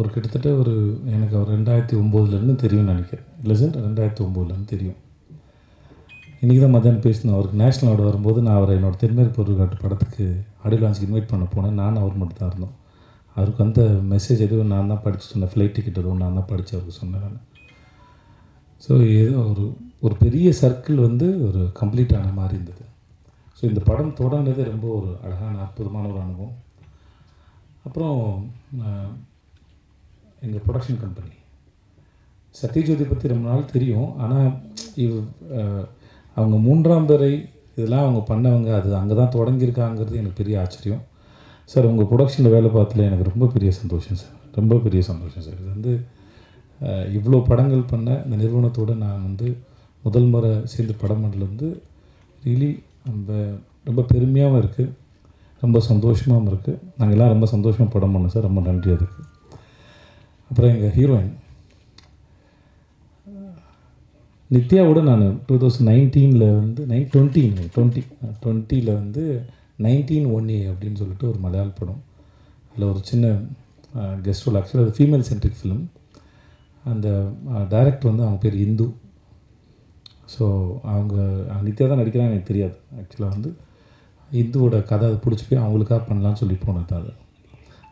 ஒரு கிட்டத்தட்ட ஒரு எனக்கு அவர் ரெண்டாயிரத்தி ஒம்போதுலேருந்து தெரியும்னு நினைக்கிறேன். இல்லை சார் ரெண்டாயிரத்தி ஒம்போதுலேருந்து தெரியும். இன்றைக்கி தான் மதியானம் பேசினோம் அவருக்கு நேஷ்னல் அவார்டு வரும்போது நான் அவரை என்னோட தென்மேற்கு பொருள்காட்டு படத்துக்கு ஆடியோ லான்ச்சுக்கு இன்வைட் பண்ண போனேன். நான் அவர் மட்டும் தான் இருந்தோம். அவருக்கு அந்த மெசேஜ் எதுவும் நான் தான் படித்து சொன்னேன். ஃப்ளைட் டிக்கெட் எதுவும் நான் தான் படித்து அவருக்கு சொன்னேன் நான். ஸோ ஏதோ ஒரு ஒரு பெரிய சர்க்கிள் வந்து ஒரு கம்ப்ளீட் ஆன மாதிரி இருந்தது. ஸோ இந்த படம் தொடங்கினது ரொம்ப ஒரு அழகான அற்புதமான ஒரு அனுபவம். அப்புறம் எங்கள் ப்ரொடக்ஷன் கம்பெனி சத்யஜோதி பற்றி ரொம்ப நாள் தெரியும். ஆனால் இவ் அவங்க மூன்றாம் பேரை இதெல்லாம் அவங்க பண்ணவங்க அது அங்கே தான் தொடங்கியிருக்காங்கிறது எனக்கு பெரிய ஆச்சரியம். சார் உங்கள் ப்ரொடக்ஷனில் வேலை பார்த்ததுல எனக்கு ரொம்ப பெரிய சந்தோஷம் சார். ரொம்ப பெரிய சந்தோஷம் சார். இது வந்து இவ்வளோ படங்கள் பண்ண இந்த நிறுவனத்தோடு நான் வந்து முதல் முறை சேர்ந்து படம் பண்ணலேருந்து ரீலி ரொம்ப ரொம்ப பெருமையாகவும் இருக்குது ரொம்ப சந்தோஷமாகவும் இருக்குது நாங்கள் எல்லாம் ரொம்ப சந்தோஷமாக படம் பண்ணோம் சார். ரொம்ப நன்றி அதுக்கு. அப்புறம் எங்கள் ஹீரோயின் நித்யாவோட நான் டூ தௌசண்ட் நைன்டீனில் வந்து நைன் டுவெண்ட்டி டுவெண்ட்டி டுவெண்ட்டியில் வந்து நைன்டீன் ஒன் ஏ அப்படின்னு சொல்லிட்டு ஒரு மலையாள படம். அதில் ஒரு சின்ன கெஸ்ட் ரோல் ஆக்சுவலாக அது ஃபீமேல் சென்ட்ரிக் ஃபிலிம் அந்த டைரக்டர் வந்து அவங்க பேர் இந்து. ஸோ அவங்க நித்யா தான் நடிக்கிறாங்க எனக்கு தெரியாது. ஆக்சுவலாக வந்து இந்துவோட கதை அது பிடிச்சி போய் அவங்களுக்காக பண்ணலாம்னு சொல்லி போனது அது.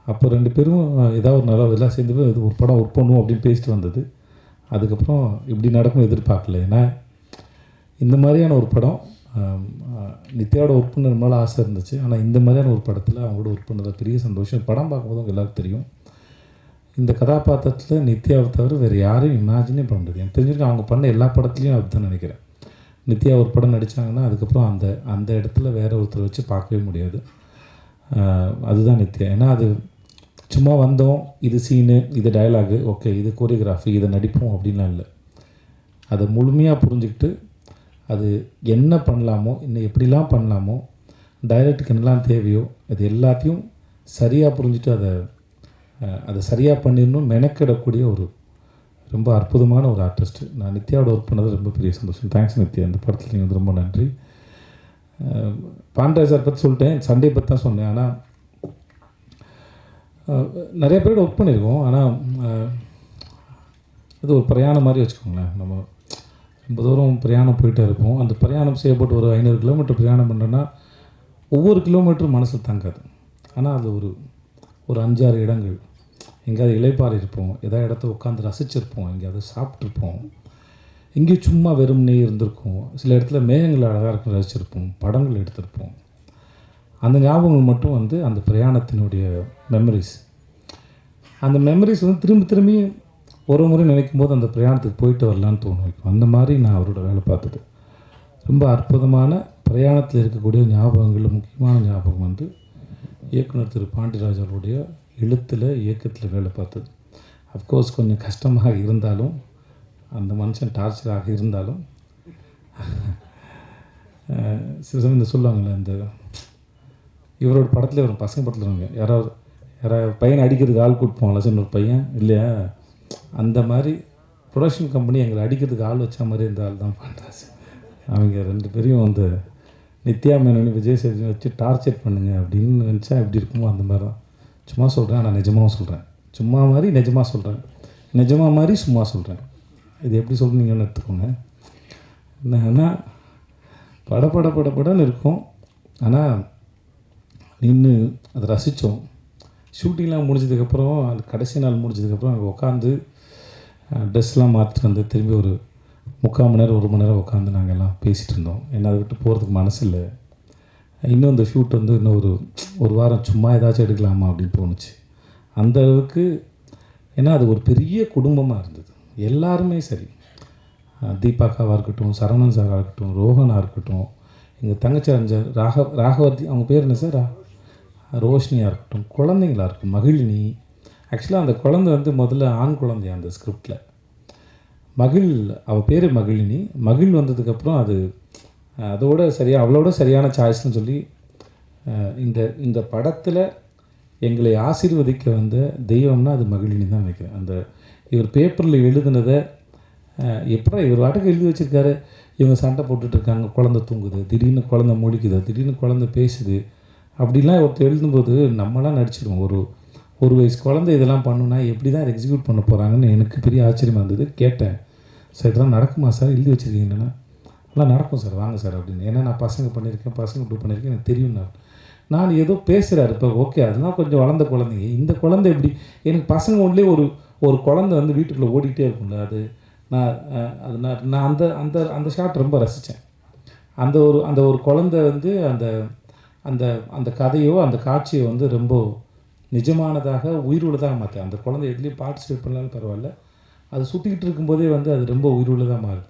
அப்போ ரெண்டு பேரும் ஏதாவது ஒரு நல்லா எல்லாம் சேர்ந்து இது ஒரு படம் ஒர்க் பண்ணுவோம் அப்படின்னு பேசிட்டு வந்தது. அதுக்கப்புறம் இப்படி நடக்கும் எதிர்பார்க்கல. ஏன்னா இந்த மாதிரியான ஒரு படம் நித்யாவோட ஒர்க் பண்ண ரொம்ப ஆசை இருந்துச்சு. ஆனால் இந்த மாதிரியான ஒரு படத்தில் அவங்களோட ஒர்க் பண்ணது பெரிய சந்தோஷம். படம் பார்க்கும்போது அவங்க எல்லாருக்கும் தெரியும். இந்த கதாபாத்திரத்தில் நித்யாவை தவிர வேறு யாரையும் இமேஜினே பண்ண முடியாது. எனக்கு தெரிஞ்சிருக்கு அவங்க பண்ண எல்லா படத்துலையும் அதுதான் நினைக்கிறேன். நித்யா ஒரு படம் நடித்தாங்கன்னா அதுக்கப்புறம் அந்த அந்த இடத்துல வேறு ஒருத்தரை வச்சு பார்க்கவே முடியாது. அதுதான் நித்யா. ஏன்னா அது சும்மா வந்தோம் இது சீனு இது டயலாகு ஓகே இது கோரியோகிராஃபி இதை நடிப்போம் அப்படின்லாம் இல்லை. அதை முழுமையாக புரிஞ்சுக்கிட்டு அது என்ன பண்ணலாமோ இன்னும் எப்படிலாம் பண்ணலாமோ டைரக்டுக்கு என்னெல்லாம் தேவையோ அது எல்லாத்தையும் சரியாக புரிஞ்சுட்டு அதை அதை சரியாக பண்ணிடணும் மெனக்கிடக்கூடிய ஒரு ரொம்ப அற்புதமான ஒரு ஆர்டிஸ்ட்டு நான் நித்யாவோட ஒர்க் பண்ணது ரொம்ப பெரிய சந்தோஷம். தேங்க்ஸ் நித்யா. இந்த படத்தில் நீங்கள் வந்து ரொம்ப நன்றி. அஹ், சார் பற்றி சொல்லிட்டேன். சண்டே பற்றி தான் சொன்னேன். ஆனால் நிறைய பேரோட ஒர்க் பண்ணியிருக்கோம். ஆனால் அஹ், அது ஒரு பிரயாணம் மாதிரி வச்சுக்கோங்களேன். நம்ம ரொம்ப தூரம் பிரயாணம் போயிட்டே இருப்போம். அந்த பிரயாணம் செய்யப்பட்டு ஒரு ஐநூறு கிலோமீட்டர் பிரயாணம் பண்ணுறோன்னா ஒவ்வொரு கிலோமீட்டரும் மனசில் தங்காது. ஆனால் அது ஒரு ஒரு அஞ்சாறு இடங்கள். எங்கேயாவது இலைப்பாறை இருப்போம். ஏதாவது இடத்த உட்காந்து ரசிச்சிருப்போம். எங்கேயாவது சாப்பிட்ருப்போம் எங்கேயும் சும்மா வெறும்னே இருந்திருக்கும். சில இடத்துல மேகங்கள் அழகாக இருக்கும் ரசிச்சிருப்போம். படங்கள் எடுத்திருப்போம். அந்த ஞாபகங்கள் மட்டும் வந்து அந்த பிரயாணத்தினுடைய மெமரிஸ் அந்த மெமரிஸ் வந்து திரும்ப திரும்பி ஒரு முறை நினைக்கும் போது அந்த பிரயாணத்துக்கு போயிட்டு வரலான்னு தோணும். வைக்கும் அந்த மாதிரி நான் அவரோட வேலை பார்த்தது. ரொம்ப அற்புதமான பிரயாணத்தில் இருக்கக்கூடிய ஞாபகங்களில் முக்கியமான ஞாபகம் வந்து இயக்குனர் திரு பாண்டியராஜ் அவருடைய எழுத்தில் இயக்கத்தில் வேலை பார்த்தது. அஃப்கோர்ஸ் கொஞ்சம் கஷ்டமாக இருந்தாலும் அந்த மனுஷன் டார்ச்சராக இருந்தாலும் சில சமயம் இந்த சொல்லுவாங்கள்ல இந்த இவரோட படத்தில் வரும் பசங்க படத்தில் வருவாங்க யாராவது யாராவது பையனை அடிக்கிறதுக்கு ஆள் கூட்டுப்போம்ல சின்ன ஒரு பையன். இல்லையா? அந்த மாதிரி ப்ரொடக்ஷன் கம்பெனி எங்களை அடிக்கிறதுக்கு ஆள் வச்ச மாதிரி இருந்த ஆள் தான் பண்ணுறாச்சு அவங்க ரெண்டு பேரையும் வந்து நித்யா மேனனி விஜய் சேதுபதி வச்சு டார்ச்சர் பண்ணுங்க அப்படின்னு நினச்சா எப்படி இருக்குமோ அந்த மாதிரி தான். சும்மா சொல்கிறேன் ஆனால் நிஜமாகவும் சொல்கிறேன் சும்மா மாதிரி நிஜமாக சொல்கிறேன் நிஜமாக மாதிரி சும்மா சொல்கிறேன் இது எப்படி சொல்கிறீங்கன்னு எடுத்துக்கோங்க. என்னன்னா பட பட பட படன்னு இருக்கும். ஆனால் நின்று அதை ரசித்தோம். ஷூட்டிங்லாம் முடிஞ்சதுக்கப்புறம் அது கடைசி நாள் முடிஞ்சதுக்கப்புறம் அங்கே உட்காந்து ட்ரெஸ்லாம் மாற்றிட்டு வந்து திரும்பி ஒரு முக்கால் மணி நேரம் ஒரு மணி நேரம் உட்காந்து நாங்கள் எல்லாம் பேசிகிட்டு இருந்தோம். ஏன்னா அதை விட்டு போகிறதுக்கு மனசு இல்லை. இன்னும் இந்த ஷூட் வந்து இன்னும் ஒரு ஒரு வாரம் சும்மா ஏதாச்சும் எடுக்கலாமா அப்படின்னு தோணுச்சு. அந்த அளவுக்கு ஏன்னா அது ஒரு பெரிய குடும்பமாக இருந்தது. எல்லாருமே சரி. தீபாக்காவாக இருக்கட்டும் சரவணன் சாராக இருக்கட்டும் ரோஹனாக இருக்கட்டும் எங்கள் தங்கச்சி அறிஞ்ச ராக ராகவர்த்தி அவங்க பேர் என்ன சார் ரோஷினியாக இருக்கட்டும் குழந்தைங்களா இருக்கும் மகிழினி. ஆக்சுவலாக அந்த குழந்தை வந்து முதல்ல ஆண் குழந்தையா அந்த ஸ்கிரிப்டில் மகிழ் அவள் பேர் மகிழினி. மகிழ் வந்ததுக்கப்புறம் அது அதோட சரியா அவளோட சரியான சாய்ஸ்னு சொல்லி இந்த இந்த படத்தில் எங்களை ஆசீர்வதிக்க வந்த தெய்வம்னா அது மகிழினி தான் நினைக்கிறேன். அந்த இவர் பேப்பரில் எழுதுனதை எப்படா இவர் வாட்டுக்கு எழுதி வச்சுருக்காரு? இவங்க சண்டை போட்டுட்ருக்காங்க குழந்தை தூங்குது திடீர்னு குழந்தை முழிக்குது திடீர்னு குழந்தை பேசுது. அப்படிலாம் ஒருத்தர் எழுதும்போது நம்மளாம் நடிச்சிடுவோம் ஒரு ஒரு வயசு குழந்தை இதெல்லாம் பண்ணுனா எப்படி தான் எக்ஸிக்யூட் பண்ண போகிறாங்கன்னு எனக்கு பெரிய ஆச்சரியமாக இருந்தது. கேட்டேன். சார் இதெல்லாம் நடக்குமா சார்? எழுதி வச்சுருக்கீங்கன்னா எல்லாம் நடக்கும் சார். வாங்க சார் அப்படின்னு. ஏன்னா நான் பசங்க பண்ணியிருக்கேன் பசங்க இப்படி பண்ணியிருக்கேன் எனக்கு தெரியும் நான். நான் ஏதோ பேசுகிறாரு இப்போ. ஓகே அதெல்லாம் கொஞ்சம் வளர்ந்த குழந்தைங்க. இந்த குழந்தை எப்படி? எனக்கு பசங்க ஒன்லேயே ஒரு ஒரு குழந்தை வந்து வீட்டுக்குள்ளே ஓடிக்கிட்டே இருக்கும்ல. அது நான் அது நான் நான் அந்த அந்த அந்த ஷாட் ரொம்ப ரசித்தேன் அந்த ஒரு அந்த ஒரு குழந்தை வந்து அந்த அந்த அந்த கதையோ அந்த காட்சியை வந்து ரொம்ப நிஜமானதாக உயிருள்ளதாக மாற்றேன் அந்த குழந்தை எதுலேயும் பார்ட்டிசிபேட் பண்ணாலும் பரவாயில்ல. அது சுற்றிக்கிட்டு இருக்கும்போதே வந்து அது ரொம்ப உயிருள்ளதாக மாறுது.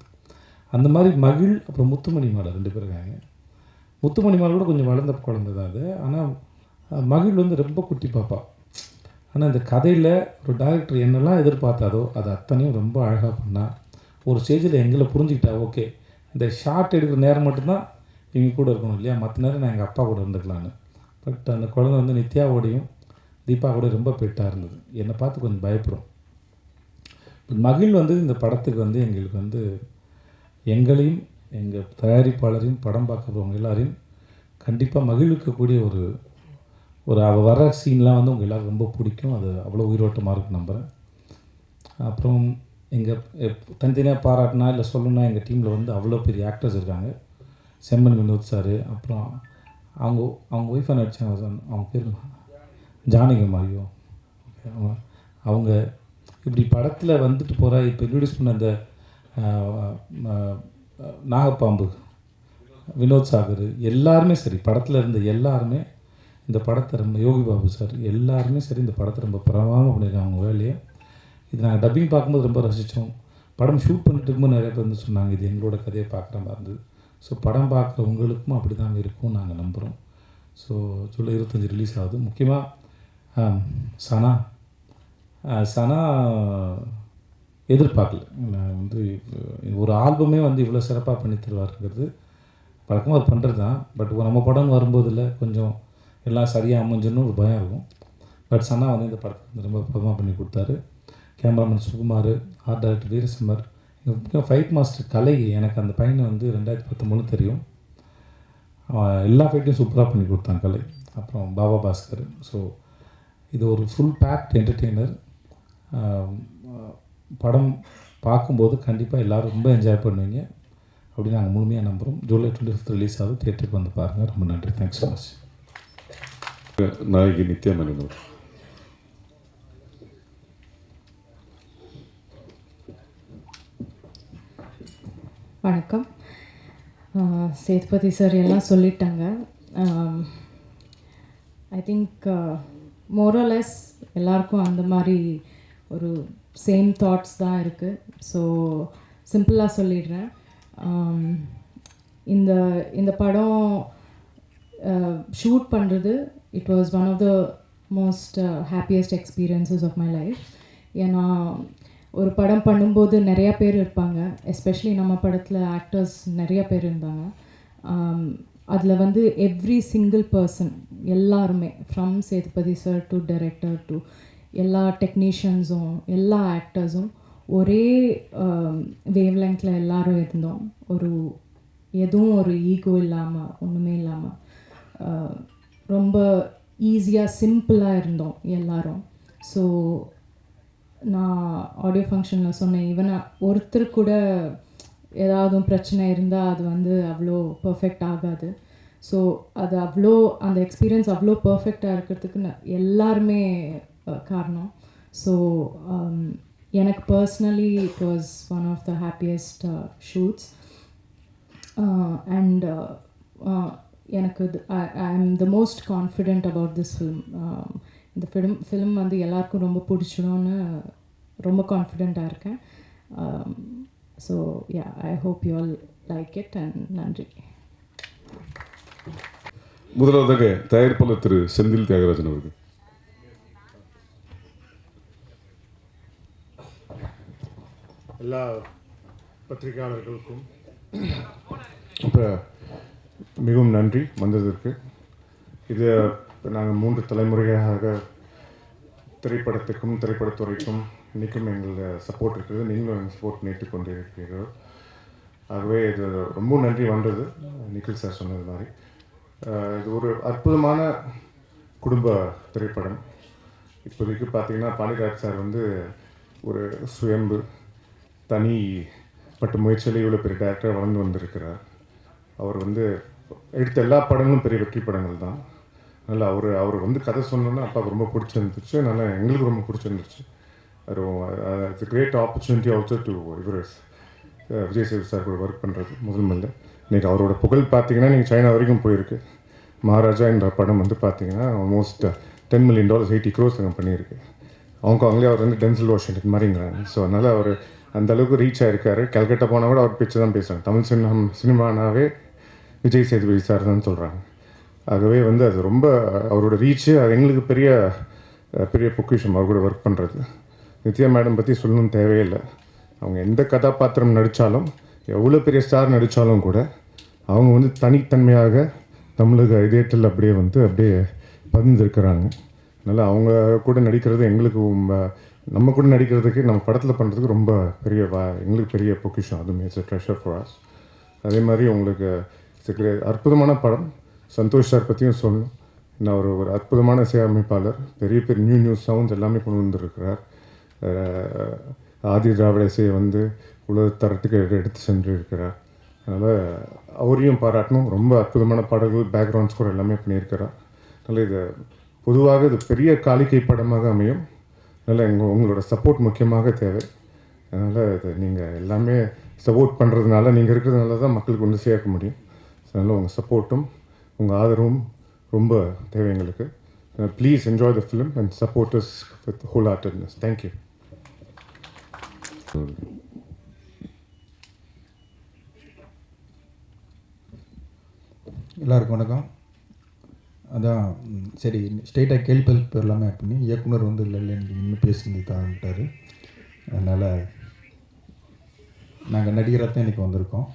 அந்த மாதிரி மகிழ் அப்புறம் முத்துமணி மாலை ரெண்டு பேர் இருக்காங்க. முத்துமணி மாலை கூட கொஞ்சம் வளர்ந்த குழந்தை தான் அது. ஆனால் மகிழ் வந்து ரொம்ப குட்டி பாப்பா. ஆனால் இந்த கதையில் ஒரு டேரக்டர் என்னெல்லாம் எதிர்பார்த்தாதோ அது அத்தனையும் ரொம்ப அழகாக பண்ணால் ஒரு ஸ்டேஜில் எங்களை புரிஞ்சுக்கிட்டா ஓகே இந்த ஷார்ட் எடுக்கிற நேரம் மட்டும்தான் இவங்க கூட இருக்கணும் இல்லையா? மற்ற நேரம் நான் எங்கள் அப்பா கூட இருந்துக்கலான்னு. பட் அந்த குழந்தை வந்து நித்யாவோடையும் தீபா கூட ரொம்ப பெட்டாக இருந்தது. என்னை பார்த்து கொஞ்சம் பயப்படும். மகிழ் வந்து இந்த படத்துக்கு வந்து எங்களுக்கு வந்து எங்களையும் எங்கள் தயாரிப்பாளரையும் படம் பார்க்க போகிறவங்க எல்லாரையும் கண்டிப்பாக மகிழ்விக்கக்கூடிய ஒரு ஒரு அவள் வர சீன்லாம் வந்து உங்கள் எல்லோரும் ரொம்ப பிடிக்கும். அது அவ்வளோ உயிரோட்டமாக இருக்கும் நம்புகிறேன் அப்புறம் எங்கள் தனித்தனியாக பாராட்டினா இல்லை சொல்லணும்னா எங்கள் டீமில் வந்து அவ்வளோ பெரிய ஆக்டர்ஸ் இருக்காங்க. செம்மன் வினோத் சார் அப்புறம் அவங்க அவங்க ஒய்ஃபாக நடித்தாங்க சார் அவங்க பேர் ஜானகி மாரியோ அவங்க அவங்க இப்படி படத்தில் வந்துட்டு போகிற இப்போ இன்ட்ரடியூஸ் பண்ண அந்த நாகப்பாம்பு வினோத் சாகர் எல்லாருமே சரி படத்தில் இருந்த எல்லாருமே இந்த படத்தை ரொம்ப யோகி பாபு சார் எல்லாருமே சரி இந்த படத்தை ரொம்ப பிரமாதமாக பண்ணியிருக்காங்க அவங்க வேலையை. இது நாங்கள் டப்பிங் பார்க்கும்போது ரொம்ப ரசித்தோம் படம் ஷூட் பண்ணிட்டு இருக்கும்போது நிறைய பேர் வந்து சொன்னாங்க இது எங்களோட கதையை பார்க்குற மாதிரி இருந்தது. ஸோ படம் பார்க்குற உங்களுக்கும் அப்படி தான் இருக்கும் நாங்கள் நம்புகிறோம் ஸோ ஜூலை இருபத்தஞ்சி ரிலீஸ் ஆகுது. முக்கியமாக சனா சனா எதிர்பார்க்கல. நான் வந்து ஒரு ஆல்பமே வந்து இவ்வளோ சிறப்பாக பண்ணி தருவாருங்கிறது வழக்கமாக அது பண்ணுறது தான். பட் நம்ம படம் வரும்போதில் கொஞ்சம் எல்லாம் சரியாக அமைஞ்சுன்னு ஒரு பயம் இருக்கும். பட் சனா வந்து இந்த படத்தை வந்து ரொம்ப பிரதமாக பண்ணி கொடுத்தாரு. Cameraman Sukumar art director Veerasimmar முக்கியம் ஃபைட் மாஸ்டர் கலை எனக்கு அந்த பையனை வந்து ரெண்டாயிரத்தி பத்தொம்பது தெரியும். எல்லா ஃபைட்டையும் சூப்பராக பண்ணி கொடுத்தான் கலை அப்புறம் பாபா பாஸ்கர். ஸோ இது ஒரு ஃபுல் பேக்ட் என்டர்டெய்னர் படம் பார்க்கும்போது கண்டிப்பாக எல்லோரும் ரொம்ப என்ஜாய் பண்ணுவீங்க. அப்படின்னு நாங்கள் முழுமையாக நம்புகிறோம் ஜூலை டுவெண்ட்டி ஃபிஃப்த் ரிலீஸ் ஆகுது தியேட்டருக்கு வந்து பாருங்கள் ரொம்ப நன்றி. தேங்க்ஸ் ஸோ மச் நாயகி நித்யா மேனன் வணக்கம். சேதுபதி சார் எல்லாம் சொல்லிட்டாங்க. ஐ திங்க் மோரலெஸ் எல்லாருக்கும் அந்த மாதிரி ஒரு சேம் தாட்ஸ் தான் இருக்குது ஸோ சிம்பிளாக சொல்லிடுறேன். இந்த இந்த படம் ஷூட் பண்ணுறது it was one of the most happiest experiences of my life ஏன்னா ஒரு படம் பண்ணும்போது நிறையா பேர் இருப்பாங்க. எஸ்பெஷலி நம்ம படத்தில் ஆக்டர்ஸ் நிறைய பேர் இருந்தாங்க. அதில் வந்து எவ்ரி சிங்கிள் பர்சன் எல்லாருமே from Sethupathi sir to director to எல்லா டெக்னீஷியன்ஸும் எல்லா ஆக்டர்ஸும் ஒரே வேவ் லெங்கில் எல்லாரும் இருந்தோம். ஒரு எதுவும் ஒரு ஈகோ இல்லாமல் ஒன்றுமே இல்லாமல் ரொம்ப ஈஸியாக சிம்பிளாக இருந்தோம் எல்லோரும். ஸோ நான் ஆடியோ ஃபங்க்ஷனில் சொன்னேன். ஈவன் ஒருத்தர் கூட ஏதாவது பிரச்சனை இருந்தால் அது வந்து அவ்வளோ பர்ஃபெக்ட் ஆகாது. ஸோ அது அவ்வளோ அந்த எக்ஸ்பீரியன்ஸ் அவ்வளோ பர்ஃபெக்டாக இருக்கிறதுக்கு ந- எல்லாருமே காரணம். ஸோ um, எனக்கு personally it was one of the happiest shoots and எனக்கு I am the most confident about this film இந்த ஃபிலிம் ஃபிலிம் வந்து எல்லாருக்கும் ரொம்ப பிடிச்சிடும்னு ரொம்ப கான்ஃபிடெண்ட்டாக இருக்கேன். So yeah I hope you all like it and நன்றி. முதலாவதாக தயாரிப்பாளர் திரு செந்தில் தியாகராஜன் அவர்கள். எல்லா பத்திரிகையாளர்களுக்கும் இப்போ மிகவும் நன்றி வந்ததற்கு. இது நாங்கள் மூன்று தலைமுறையாக திரைப்படத்துக்கும் திரைப்படத்துறைக்கும் இன்றைக்கும் எங்களோட சப்போர்ட் இருக்குது நீங்களும் எங்கள் சப்போர்ட் நேற்று கொண்டு இருக்கிறீர்கள் ஆகவே இது ரொம்ப நன்றி வந்தது. நிக்கில் சார் சொன்னது மாதிரி. இது ஒரு அற்புதமான குடும்ப திரைப்படம். இப்போதைக்கு பார்த்தீங்கன்னா பாண்டிராஜ் சார் வந்து ஒரு சுயம்பு தனி பட்டு முயற்சியில் இவ்வளோ பெரிய டேரக்டர் வளர்ந்து வந்திருக்கிறார். அவர் வந்து எடுத்த எல்லா படங்களும் பெரிய வெற்றி படங்கள் தான். நல்லா அவர் அவர் வந்து கதை சொன்னோன்னா அப்பாவுக்கு ரொம்ப பிடிச்சிருந்துச்சு. அதனால் எங்களுக்கு ரொம்ப பிடிச்சிருந்துச்சு. It's great opportunity also to இவர் விஜய் சேது சார் கூட ஒர்க் பண்ணுறது முதல் முதல்ல இன்றைக்கி அவரோட புகழ் பார்த்தீங்கன்னா நீங்கள் சைனா வரைக்கும் போயிருக்கு. மகாராஜா என்ற படம் வந்து பார்த்தீங்கன்னா almost ten million dollars eighty gross அங்கே பண்ணியிருக்கு. ஹாங்காங்லேயே அவர் வந்து டென்சில் வாஷிங்டன் மாதிரிங்கிறாங்க ஸோ அதனால் அவர் அந்த அளவுக்கு ரீச் ஆகிருக்காரு கல்கட்டா போனால் கூட அவர் பிச்சு தான் பேசுகிறாங்க தமிழ் சினிமா சினிமானாவே விஜய் சேதுபதி சார் தான் சொல்கிறாங்க ஆகவே வந்து அது ரொம்ப அவரோட ரீச்சு அது எங்களுக்கு பெரிய பெரிய பொக்கிஷம். அவர் கூட ஒர்க் பண்ணுறது நித்யா மேடம் பற்றி சொல்லணும் தேவையில்லை. அவங்க எந்த கதாபாத்திரம் நடித்தாலும் எவ்வளோ பெரிய ஸ்டார் நடித்தாலும் கூட அவங்க வந்து தனித்தன்மையாக தமிழக இதயத்தில் அப்படியே வந்து அப்படியே பதிந்திருக்கிறாங்க. அதனால் அவங்க கூட நடிக்கிறது எங்களுக்கு ரொம்ப நம்ம கூட நடிக்கிறதுக்கு நம்ம படத்தில் பண்ணுறதுக்கு ரொம்ப பெரிய வா எங்களுக்கு பெரிய பொக்கிஷம். அதுவுமே இட்ஸ் ட்ரெஷர் ஃபார் அஸ் அதே மாதிரி உங்களுக்கு அற்புதமான படம். சந்தோஷ் சார் பற்றியும் சொல்லணும் நான் ஒரு ஒரு அற்புதமான இசையமைப்பாளர் பெரிய பெரிய நியூ நியூ சவுண்ட்ஸ் எல்லாமே கொண்டு வந்திருக்கிறார். ஆதி திராவிட இசையை வந்து உலக தரத்துக்கு எடுத்து சென்று இருக்கிறார் அதனால் அவரையும் பாராட்டணும். ரொம்ப அற்புதமான பாடல்கள் பேக்ரவுண்ட் ஸ்கோர் எல்லாமே பண்ணியிருக்கிறார். அதனால் இது பொதுவாக இது பெரிய காலிக்கை படமாக அமையும். அதனால் எங்கள் உங்களோட சப்போர்ட் முக்கியமாக தேவை. அதனால் இது நீங்கள் எல்லாமே சப்போர்ட் பண்ணுறதுனால நீங்கள் இருக்கிறதுனால தான் மக்களுக்கு வந்து சேர்க்க முடியும். அதனால் உங்கள் சப்போர்ட்டும் உங்கள் ஆதரவும் ரொம்ப தேவை எங்களுக்கு. Please enjoy the film and support with whole heartedness thank you எல்லாருக்கும் வணக்கம். அதான் சரி ஸ்ட்ரெயிட்டாக கேள்வி பதில் போயிடலாமே அப்படின்னு. இயக்குனர் வந்து இல்லை இல்லை இன்னும் பேசுனது தான்ட்டார் அதனால் நாங்கள் நடிகராக தான் இன்றைக்கி வந்திருக்கோம்.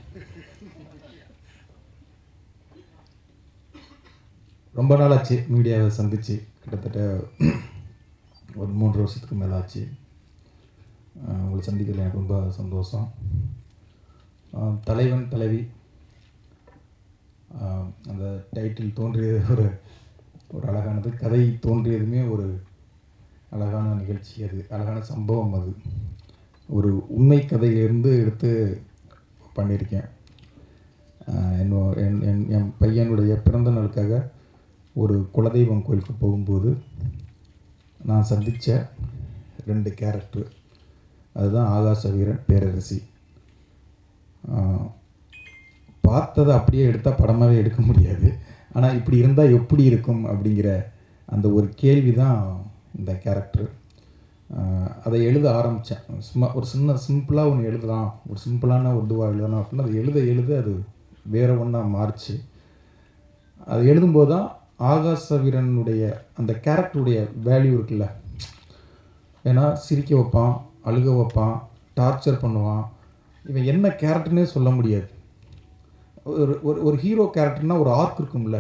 ரொம்ப நாள் ஆச்சு மீடியாவை சந்திச்சு. கிட்டத்தட்ட ஒரு மூன்று வருஷத்துக்கு மேலே ஆச்சு உங்களை சந்திக்கிறதுல எனக்கு ரொம்ப சந்தோஷம். தலைவன் தலைவி. அந்த டைட்டில் தோன்றியது ஒரு ஒரு அழகானது. கதை தோன்றியதுமே ஒரு அழகான நிகழ்ச்சி அது அழகான சம்பவம் அது. ஒரு உண்மை கதையிலிருந்து எடுத்து பண்ணியிருக்கேன். என்னோ- என் என் என் பையனுடைய பிறந்த நாளுக்காக ஒரு குலதெய்வம் கோயிலுக்கு போகும்போது நான் சந்தித்த ரெண்டு கேரக்டர் அதுதான் ஆகாச வீரன் பேரரசி பார்த்ததை அப்படியே எடுத்தால் படமாகவே எடுக்க முடியாது. ஆனால் இப்படி இருந்தால் எப்படி இருக்கும் அப்படிங்கிற அந்த ஒரு கேள்வி தான் இந்த கேரக்டர் அதை எழுத ஆரம்பித்தேன் சும்மா ஒரு சின்ன சிம்பிளாக ஒன்று எழுதலாம். ஒரு சிம்பிளான ஒரு இதுவாக எழுதலாம் அப்படின்னா அது எழுத எழுத அது வேறு ஒன்றா மாறுச்சு. அது எழுதும்போது தான் ஆகாச வீரனுடைய அந்த கேரக்டருடைய வேல்யூ இருக்குல்ல. ஏன்னா சிரிக்க வைப்பான் அழுக வைப்பான் டார்ச்சர் பண்ணுவான். இவன் என்ன கேரக்டர்னே சொல்ல முடியாது. ஒரு ஒரு ஒரு ஹீரோ கேரக்டர்னால் ஒரு ஆர்க் இருக்கும்ல.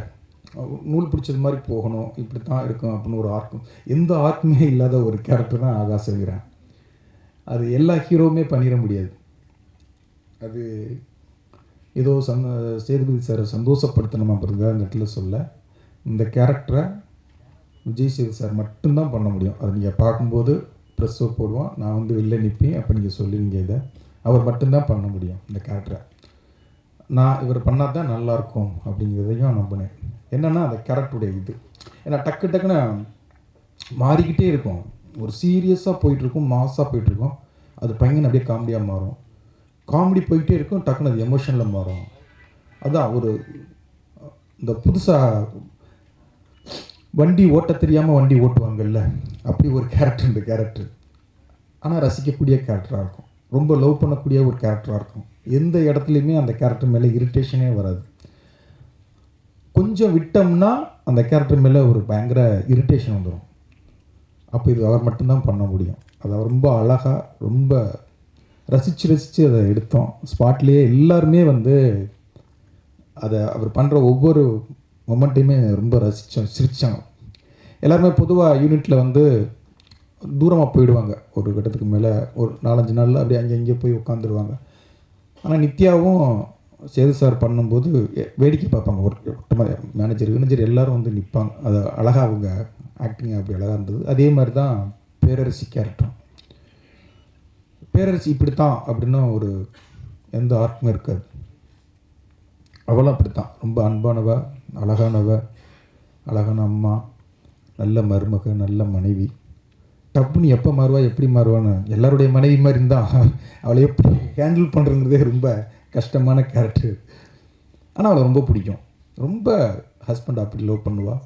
நூல் பிடிச்சது மாதிரி போகணும் இப்படி தான் இருக்கும் அப்படின்னு ஒரு ஆர்க்கும் எந்த ஆர்க்குமே இல்லாத ஒரு கேரக்டர் தான் ஆகாச வீரன் அது எல்லா ஹீரோவுமே பண்ணிட முடியாது. அது ஏதோ சந்த சேதுபதி சாரை சந்தோஷப்படுத்தணுமா அப்படிங்கிறத அந்த இடத்துல சொல்ல. கேரக்டரை விஜய் சேது சார் மட்டும்தான் பண்ண முடியும். அதை நீங்கள் பார்க்கும்போது ப்ரெஸ்ஸோ போடுவோம் நான் வந்து வெளில நிற்பேன் அப்போ நீங்கள் சொல்லுவீங்க இதை. அவர் மட்டும்தான் பண்ண முடியும் இந்த கேரக்டரை நான் இவர் பண்ணால் தான் நல்லாயிருக்கும் அப்படிங்கிறதையும் நம்பினேன். என்னென்னா அந்த கேரக்டருடைய இது. ஏன்னா டக்கு டக்குன்னு மாறிக்கிட்டே இருக்கும். ஒரு சீரியஸாக போயிட்டுருக்கும் மாஸாக போயிட்டுருக்கும். அது பையன் அப்படியே காமெடியாக மாறும். காமெடி போயிட்டே இருக்கும் டக்குன்னு அது எமோஷனில் மாறும். அதான் ஒரு இந்த புதுசாக வண்டி ஓட்ட தெரியாமல் வண்டி ஓட்டுவாங்கல்ல? அப்படி ஒரு கேரக்டர் இந்த கேரக்டர் ஆனால் ரசிக்கக்கூடிய கேரக்டராக இருக்கும். ரொம்ப லவ் பண்ணக்கூடிய ஒரு கேரக்டராக இருக்கும். எந்த இடத்துலையுமே அந்த கேரக்டர் மேலே இரிட்டேஷனே வராது. கொஞ்சம் விட்டோம்னா அந்த கேரக்டர் மேலே ஒரு பயங்கர இரிட்டேஷன் வந்துடும் அப்போ இது அவர் மட்டும்தான் பண்ண முடியும். அதை அவர் ரொம்ப அழகாக ரொம்ப ரசித்து ரசித்து அதை எடுத்தோம். ஸ்பாட்லேயே எல்லாருமே வந்து அதை அவர் பண்ணுற ஒவ்வொரு மொமெண்ட்டையுமே ரொம்ப ரசித்தோம் சிரித்தோம் எல்லாருமே பொதுவாக யூனிட்டில் வந்து தூரமாக போயிடுவாங்க. ஒரு கட்டத்துக்கு மேலே ஒரு நாலஞ்சு நாளில் அப்படியே அங்கே இங்கே போய் உட்காந்துருவாங்க ஆனால் நித்யாவும் சேது சார் பண்ணும்போது வேடிக்கை பார்ப்பாங்க. ஒரு மேனேஜர் மேனேஜர் எல்லோரும் வந்து நிற்பாங்க அது அழகாக அவங்க ஆக்டிங் அப்படி அழகாக இருந்தது. அதே மாதிரி தான் பேரரசி கேரக்டரும் பேரரசி இப்படி தான் அப்படின்னு ஒரு எந்த ஆர்ட்டுமே இருக்காது. அவளும் அப்படி தான் ரொம்ப அன்பானவா அழகானவ அழகான அம்மா நல்ல மருமக நல்ல மனைவி. டப்புன்னு எப்போ மாறுவா எப்படி மாறுவான்னு எல்லாருடைய மனைவி மாதிரி இருந்தால் அவளை எப்படி ஹேண்டில் பண்ணுறங்கிறதே ரொம்ப கஷ்டமான கேரக்டர் ஆனால் அவளை ரொம்ப பிடிக்கும். ரொம்ப ஹஸ்பண்ட் அப்படி லவ் பண்ணுவாள்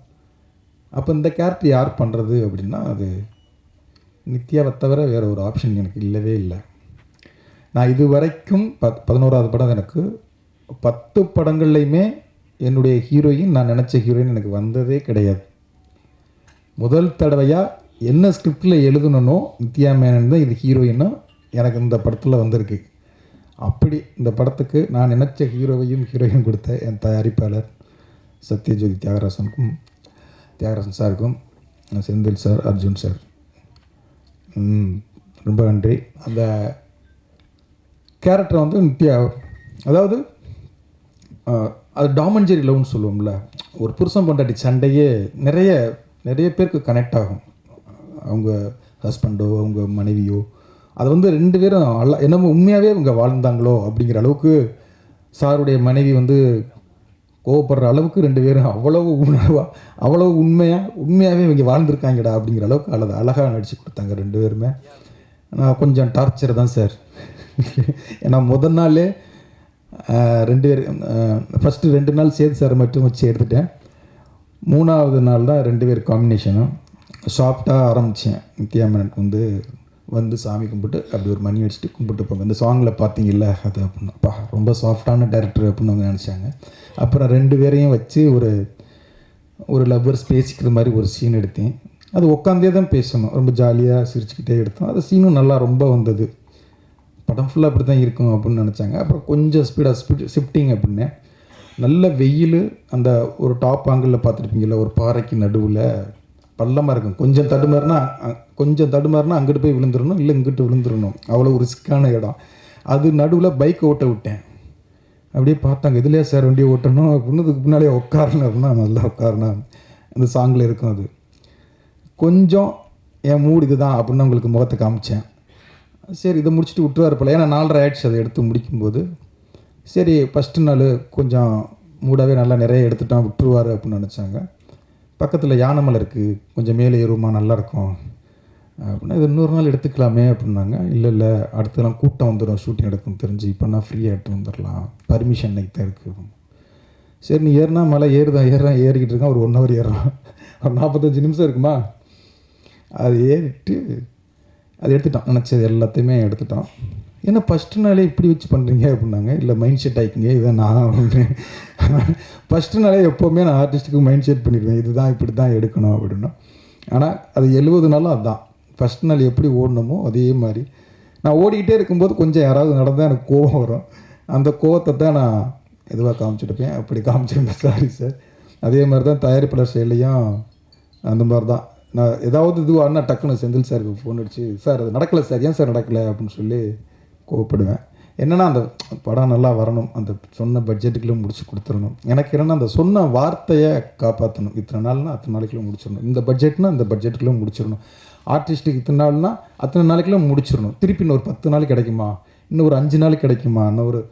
அப்போ இந்த கேரக்டர் யார் பண்ணுறது அப்படின்னா அது நித்யாவை தவிர வேறு ஒரு ஆப்ஷன் எனக்கு இல்லவே இல்லை. நான் இது வரைக்கும் பத் பதினோராவது படம் எனக்கு பத்து படங்கள்லையுமே என்னுடைய ஹீரோயின் நான் நினச்ச ஹீரோயின் எனக்கு வந்ததே கிடையாது. முதல் தடவையாக என்ன ஸ்கிரிப்டில் எழுதணுனோ நித்யா மேனன் தான் இது ஹீரோயின்னா எனக்கு இந்த படத்தில் வந்திருக்கு. அப்படி இந்த படத்துக்கு நான் நினச்ச ஹீரோவையும் ஹீரோயின் கொடுத்த என் தயாரிப்பாளர் சத்யஜோதி தியாகராசனுக்கும் தியாகராசன் சாருக்கும் செந்தில் சார் அர்ஜுன் சார். ம், ரொம்ப நன்றி. அந்த கேரக்டர் வந்து நித்யா. அதாவது அது டாமஞ்சரி லவ்னு சொல்லுவோம்ல. ஒரு புருஷன் பொண்டாட்டி சண்டையே நிறைய நிறைய பேருக்கு கனெக்ட் ஆகும். அவங்க ஹஸ்பண்டோ அவங்க மனைவியோ. அது வந்து ரெண்டு பேரும் அல்ல என்னமோ உண்மையாகவே இவங்க வாழ்ந்தாங்களோ அப்படிங்கிற அளவுக்கு சாருடைய மனைவி வந்து கோவப்படுற அளவுக்கு ரெண்டு பேரும் அவ்வளவு உணர்வாக அவ்வளவு உண்மையாக உண்மையாகவே இவங்க வாழ்ந்திருக்காங்கடா அப்படிங்கிற அளவுக்கு அழகு அழகாக நடித்து கொடுத்தாங்க ரெண்டு பேருமே. நான் கொஞ்சம் டார்ச்சர் தான் சார். ஏன்னா முதல் நாளே ரெண்டு பேர் ஃபஸ்ட்டு ரெண்டு நாள் சேது சார் மட்டும் வச்சு எடுத்துட்டேன். மூணாவது நாள் தான் ரெண்டு பேர் காம்பினேஷனும் சாஃப்டாக ஆரம்பித்தேன் நித்யாமனனுக்கு வந்து வந்து சாமி கும்பிட்டு அப்படி ஒரு மணி அடிச்சுட்டு கும்பிட்டு போங்க. இந்த சாங்கில் பார்த்தீங்கல்ல அது அப்படின்னு அப்பா ரொம்ப சாஃப்டான டேரக்டர் அப்படின்னு அவங்க நினச்சாங்க. அப்புறம் ரெண்டு பேரையும் வச்சு ஒரு ஒரு லவ்வர்ஸ் பேசிக்கிற மாதிரி ஒரு சீன் எடுத்தேன். அது உட்காந்தே தான் பேசணும். ரொம்ப ஜாலியாக சிரிச்சுக்கிட்டே எடுத்தோம். அது சீனும் நல்லா ரொம்ப வந்தது. படம் ஃபுல்லாக அப்படி தான் இருக்கும் அப்படின்னு நினச்சாங்க. அப்புறம் கொஞ்சம் ஸ்பீடாக ஸ்பீட் ஷிஃப்டிங் அப்படின்னு. நல்ல வெயில் அந்த ஒரு டாப் ஆங்கிளில் பார்த்துருப்பீங்களா ஒரு பாறைக்கு நடுவில். பள்ளமாக இருக்கும். கொஞ்சம் தடுமாறுனா அ- கொஞ்சம் தடுமாறுனா அங்கிட்டு போய் விழுந்துடணும் இல்லை இங்கிட்டு விழுந்துடணும் அவ்வளோ ரிஸ்க்கான இடம். அது நடுவில் பைக் ஓட்ட விட்டேன். அப்படியே பார்த்தாங்க இதுலேயே சார் வண்டியை ஓட்டணும்? அப்படின்னு. இதுக்கு முன்னாலே உட்காரணும் அப்படின்னா நல்லா உட்காரணும் அந்த சாங்கில் இருக்கும் அது. கொஞ்சம் என் மூடு இதுதான் அப்படின்னு உங்களுக்கு முகத்தை காமிச்சேன். சரி இதை முடிச்சுட்டு விட்டுருவார் போல. ஏன்னா நாலரை ஆயிடுச்சு அதை எடுத்து முடிக்கும்போது. சரி ஃபஸ்ட்டு நாள் கொஞ்சம் மூடாவே நல்லா நிறைய எடுத்துட்டான் விட்டுருவார் அப்படின்னு நினச்சாங்க. பக்கத்தில் யானைமலை இருக்குது கொஞ்சம் மேலே ஏறுமா நல்லா இருக்கும். அப்படின்னா இது இன்னொரு நாள் எடுத்துக்கலாமே அப்படின்னாங்க. இல்லை இல்லை அடுத்த கூட்டம் வந்துடும் ஷூட்டிங் எடுக்கும் தெரிஞ்சு இப்போ நான் ஃப்ரீயாக எடுத்து வந்துடலாம் பர்மிஷன் இன்னைக்கு தான் இருக்குது சரி நீ ஏறினா மலை ஏறுதான் ஏறான் ஏறிக்கிட்டு இருக்கான் ஒரு ஒன் ஹவர் ஏறுறான். ஒரு நாற்பத்தஞ்சு நிமிஷம் இருக்குமா? அது ஏறிட்டு அது எடுத்துட்டோம் நினச்சது எல்லாத்தையுமே எடுத்துட்டோம் ஏன்னா ஃபஸ்ட்டு நாளே இப்படி வச்சு பண்ணுறீங்க அப்படின்னாங்க. இல்லை மைண்ட் செட் ஆகிக்கிங்க இதை நான் அப்படின்றேன் ஃபஸ்ட்டு நாளே எப்போவுமே நான் ஆர்டிஸ்ட்டுக்கு மைண்ட் செட் பண்ணிடுவேன். இதுதான் இப்படி தான் எடுக்கணும் அப்படின்னா. ஆனால் அது எழுபது நாளும் அதுதான் ஃபஸ்ட் நாள் எப்படி ஓடணுமோ அதே மாதிரி. நான் ஓடிக்கிட்டே இருக்கும்போது கொஞ்சம் யாராவது நடந்தால் எனக்கு கோவம் வரும். அந்த கோவத்தை தான் நான் இதுவாக காமிச்சிருப்பேன். அப்படி காமிச்சிருந்தேன். சாரி சார் அதே மாதிரி தான் தயாரிப்பாளர் செயலையும் அந்த மாதிரி தான். நான் ஏதாவது இதுவானா டக்குன்னு செந்தில் சாருக்கு ஃபோன் அடிச்சு சார் அது நடக்கலை சார். ஏன் சார் நடக்கலை? அப்படின்னு சொல்லி கோவப்படுவேன். என்னென்னா அந்த படம் நல்லா வரணும். அந்த சொன்ன பட்ஜெட்டுக்குள்ளே முடிச்சு கொடுத்துடணும். எனக்கு என்னென்னா அந்த சொன்ன வார்த்தையை காப்பாற்றணும் இத்தனை நாள்னா அத்தனை நாளைக்குள்ளே முடிச்சிடணும். இந்த பட்ஜெட்னா இந்த பட்ஜெட்டுக்குள்ளே முடிச்சிடணும். ஆர்டிஸ்ட்டுக்கு இத்தனை நாள்னா அத்தனை நாளைக்குள்ளே முடிச்சிடணும். திருப்பி இன்னொரு பத்து நாள் கிடைக்குமா? இன்னும் ஒரு அஞ்சு நாள் கிடைக்குமா? இன்னும் ஒரு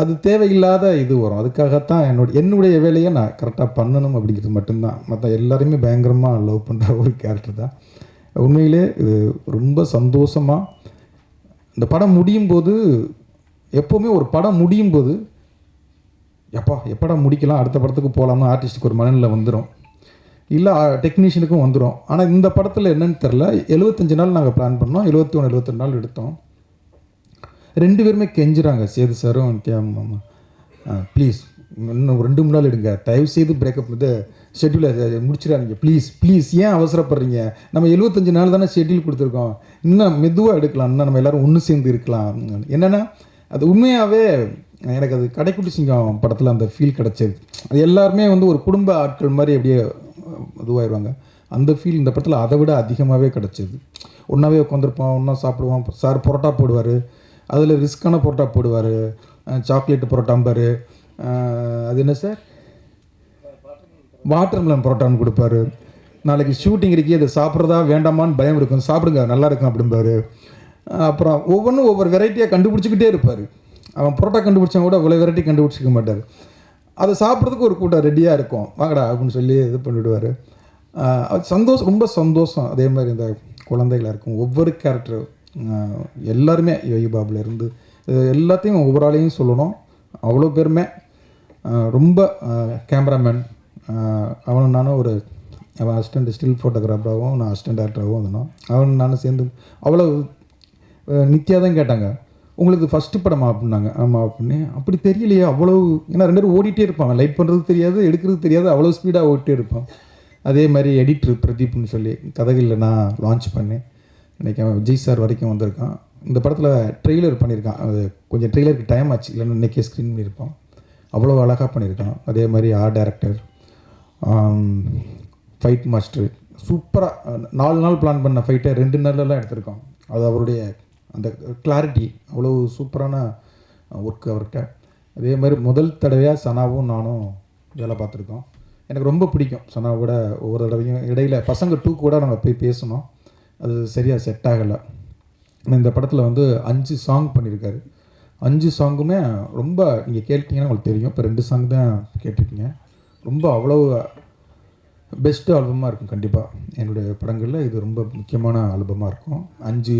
அது தேவையில்லாத இது வரும். அதுக்காகத்தான் என்னோட என்னுடைய வேலையை நான் கரெக்டாக பண்ணணும் அப்படிங்கிறது மட்டும்தான். மற்ற எல்லாரையுமே பயங்கரமாக லவ் பண்ணுற ஒரு கேரக்டர் தான். உண்மையிலே இது ரொம்ப சந்தோஷமாக இந்த படம் முடியும் போது எப்போவுமே ஒரு படம் முடியும் போது எப்பா எப்படா முடிக்கலாம் அடுத்த படத்துக்கு போகலாம்னு ஆர்டிஸ்ட்டுக்கு ஒரு மனநிலை வந்துடும் இல்லை டெக்னீஷியனுக்கும் வந்துடும் ஆனால் இந்த படத்தில் என்னென்னு தெரில எழுபத்தஞ்சு நாள் நாங்கள் பிளான் பண்ணோம். எழுபத்தி ஒன்று எழுபத்தெண்டு நாள் எடுத்தோம். ரெண்டு பேருமே கெஞ்சுறாங்க. சேது சாரும் நித்யா ப்ளீஸ் இன்னும் ரெண்டு மூணு நாள் எடுங்க. தயவு செய்து பிரேக்கப் வந்து ஷெட்யூலை முடிச்சிடாதீங்க. ப்ளீஸ் ப்ளீஸ் ஏன் அவசரப்படுறீங்க? நம்ம எழுபத்தஞ்சு நாள் தானே ஷெட்யூல் கொடுத்துருக்கோம். இன்னும் மெதுவாக எடுக்கலாம். இன்னும் நம்ம எல்லோரும் ஒன்று சேர்ந்து இருக்கலாம். என்னென்னா அது உண்மையாகவே எனக்கு அது கடைக்குட்டி சிங்கம் படத்தில் அந்த ஃபீல் கிடச்சது. அது எல்லாருமே வந்து ஒரு குடும்ப ஆட்கள் மாதிரி அப்படியே இதுவாயிடுவாங்க அந்த ஃபீல் இந்த படத்தில் அதை விட அதிகமாகவே கிடச்சிது. ஒன்றாவே உட்காந்துருப்போம் ஒன்றா சாப்பிடுவோம் சார் பரோட்டா போடுவார். அதில் ரிஸ்க்கான பரோட்டா போடுவார் சாக்லேட் பரோட்டாம்பார் அது என்ன சார்? வாட்டர் மிலன் பரோட்டான்னு கொடுப்பாரு. நாளைக்கு ஷூட்டிங் இருக்கே இதை சாப்பிட்றதா வேண்டாமான்னு பயம் இருக்கும். சாப்பிடுங்க நல்லா இருக்கும் அப்படிம்பாரு. அப்புறம் ஒவ்வொன்றும் ஒவ்வொரு வெரைட்டியாக கண்டுபிடிச்சிக்கிட்டே இருப்பார். அவன் புரோட்டா கண்டுபிடிச்சா கூட இவ்வளோ வெரைட்டி கண்டுபிடிச்சிக்க மாட்டார். அதை சாப்பிட்றதுக்கு ஒரு கூட்டம் ரெடியாக இருக்கும். வாங்கடா அப்படின்னு சொல்லி இது பண்ணிவிடுவார் சந்தோஷம் ரொம்ப சந்தோஷம். அதே மாதிரி இந்த குழந்தைகளாக இருக்கும் ஒவ்வொரு கேரக்டர் எல்லாருமே யோகி பாபுலேருந்து எல்லாத்தையும் ஒவ்வொரு ஆளையும் சொல்லணும். அவ்வளோ பேருமே ரொம்ப கேமராமேன் அவனும் நானும் ஒரு அவன் அசிஸ்டண்ட் ஸ்டில் ஃபோட்டோகிராஃபராகவும் நான் அசிஸ்டன்ட் டேரக்டராகவும் இருந்தோம். அவன் நானும் சேர்ந்து அவ்வளோ நித்யா தான் கேட்டாங்க. உங்களுக்கு ஃபஸ்ட்டு படமா அப்படின்னாங்க ஆமாம் அப்படின்னு அப்படி தெரியலையே அவ்வளோ ஏன்னா ரெண்டு பேரும் ஓடிட்டே இருப்பாங்க லைட் பண்ணுறது தெரியாது எடுக்கிறது தெரியாது அவ்வளோ ஸ்பீடாக ஓடிட்டே இருப்பான் அதே மாதிரி எடிட்ரு பிரதீப்னு சொல்லி கதைகளில் நான் லான்ச் பண்ணேன். இன்றைக்கி அவன் விஜய் சார் வரைக்கும் வந்திருக்கான். இந்த படத்தில் ட்ரெய்லர் பண்ணியிருக்கான். அது கொஞ்சம் ட்ரெய்லருக்கு டைம் ஆச்சு. இல்லைன்னா இன்றைக்கே ஸ்க்ரீன் பண்ணியிருப்பான் அவ்வளோ அழகாக பண்ணியிருக்கான். அதே மாதிரி ஆர்ட் டைரக்டர் ஃபைட் மாஸ்டர் சூப்பராக நாலு நாள் பிளான் பண்ண ஃபைட்டை ரெண்டு நாள்லலாம் எடுத்திருக்கோம் அது அவருடைய அந்த கிளாரிட்டி அவ்வளோ சூப்பரான ஒர்க் அவர்கிட்ட. அதே மாதிரி முதல் தடவையாக சனாவும் நானும் வேலை பார்த்துருக்கோம். எனக்கு ரொம்ப பிடிக்கும். சனாவோட ஒவ்வொரு தடவையும் இடையில பசங்க டூ கூட நாங்கள் போய் பேசணும். அது சரியாக செட் ஆகலை. இந்த படத்தில் வந்து அஞ்சு சாங் பண்ணியிருக்காரு அஞ்சு சாங்குமே ரொம்ப நீங்கள் கேட்டிங்கன்னா உங்களுக்கு தெரியும். இப்போ ரெண்டு சாங் தான் கேட்டிருக்கீங்க. ரொம்ப அவ்வளோ பெஸ்ட் ஆல்பமாக இருக்கும் கண்டிப்பாக என்னுடைய படங்களில் இது ரொம்ப முக்கியமான ஆல்பமாக இருக்கும். அஞ்சு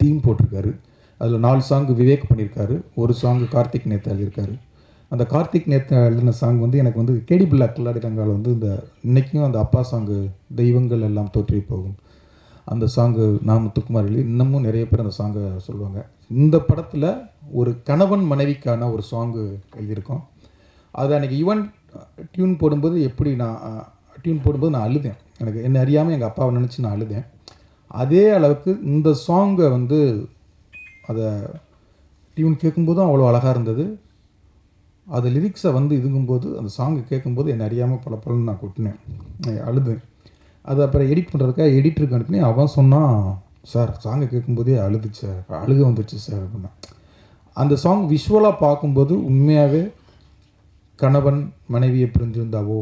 தீம் போட்டிருக்காரு. அதில் நாலு சாங்கு விவேக் பண்ணியிருக்காரு ஒரு சாங் கார்த்திக் நேத்தா எழுதியிருக்காரு. அந்த கார்த்திக் நேத்து எழுதின சாங் வந்து எனக்கு வந்து கேடி பிள்ளா கில்லாடிரங்கால் வந்து இந்த இன்றைக்கும் அந்த அப்பா சாங்கு தெய்வங்கள் எல்லாம் தோற்றி போகும். அந்த சாங்கு நாம் முத்துக்குமார் எழுதி இன்னமும் நிறைய பேர் அந்த சாங்கை சொல்லுவாங்க. இந்த படத்தில் ஒரு கணவன் மனைவிக்கான ஒரு சாங்கு எழுதியிருக்கோம். அது அன்றைக்கி ஈவன் டியூன் போடும்போது எப்படி நான் டியூன் போடும்போது நான் அழுதேன். எனக்கு என்ன அறியாமல் எங்கள் அப்பாவை நினச்சி நான் அழுதேன். அதே அளவுக்கு இந்த சாங்கை வந்து அதை டியூன் கேட்கும்போதும் அவ்வளோ அழகாக இருந்தது. அது லிரிக்ஸை வந்து இதுங்கும்போது அந்த சாங்கை கேட்கும்போது என்னை அறியாமல் பல பலன்னு நான் கொட்டினேன். நான் அழுதேன். அது அப்புறம் எடிட் பண்ணுறதுக்காக எடிட்டருக்கு அனுப்பினேன். அவன் சொன்னான் சார் சாங்கை கேட்கும்போதே அழுதுச்சு சார் அழுக வந்துச்சு சார் அப்படின்னா. அந்த சாங் விஷுவலாக பார்க்கும்போது உண்மையாகவே கணவன் மனைவியை பிரிஞ்சிருந்தாவோ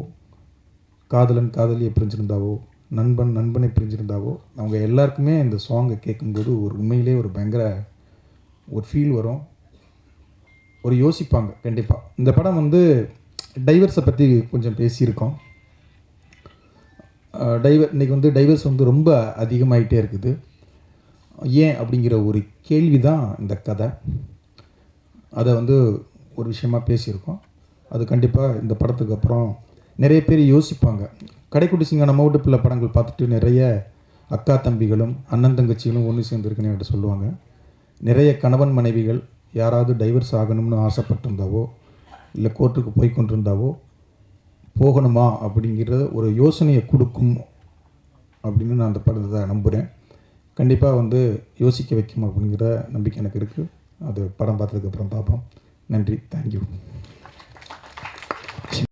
காதலன் காதலியை பிரிஞ்சிருந்தாவோ நண்பன் நண்பனை பிரிஞ்சிருந்தாவோ அவங்க எல்லாருக்குமே இந்த சாங்கை கேட்கும்போது ஒரு உண்மையிலே ஒரு பயங்கர ஒரு ஃபீல் வரும். ஒரு யோசிப்பாங்க கண்டிப்பாக இந்த படம் வந்து டைவர்ஸை பற்றி கொஞ்சம் பேசியிருக்கோம். டைவர் இன்றைக்கி வந்து டைவர்ஸ் வந்து ரொம்ப அதிகமாகிட்டே இருக்குது. ஏன் அப்படிங்கிற ஒரு கேள்வி தான் இந்த கதை. அதை வந்து ஒரு விஷயமா பேசியிருக்கோம். அது கண்டிப்பாக இந்த படத்துக்கு அப்புறம் நிறைய பேர் யோசிப்பாங்க. கடைக்குட்டி சிங்கான மவுட்டு பிள்ளை படங்கள் பார்த்துட்டு நிறைய அக்கா தம்பிகளும் அண்ணன் தங்கச்சிகளும் ஒன்று சேர்ந்துருக்குன்னு சொல்லுவாங்க. நிறைய கணவன் மனைவிகள் யாராவது டைவர்ஸ் ஆகணும்னு ஆசைப்பட்டிருந்தாவோ இல்லை கோர்ட்டுக்கு போய் கொண்டிருந்தாவோ போகணுமா அப்படிங்கிற ஒரு யோசனையை கொடுக்கும் அப்படின்னு நான் அந்த படத்தை நம்புகிறேன் கண்டிப்பாக வந்து யோசிக்க வைக்கும் அப்படிங்கிற நம்பிக்கை எனக்கு இருக்குது அது படம் பார்த்ததுக்கப்புறம் பார்ப்போம். நன்றி. தேங்க்யூ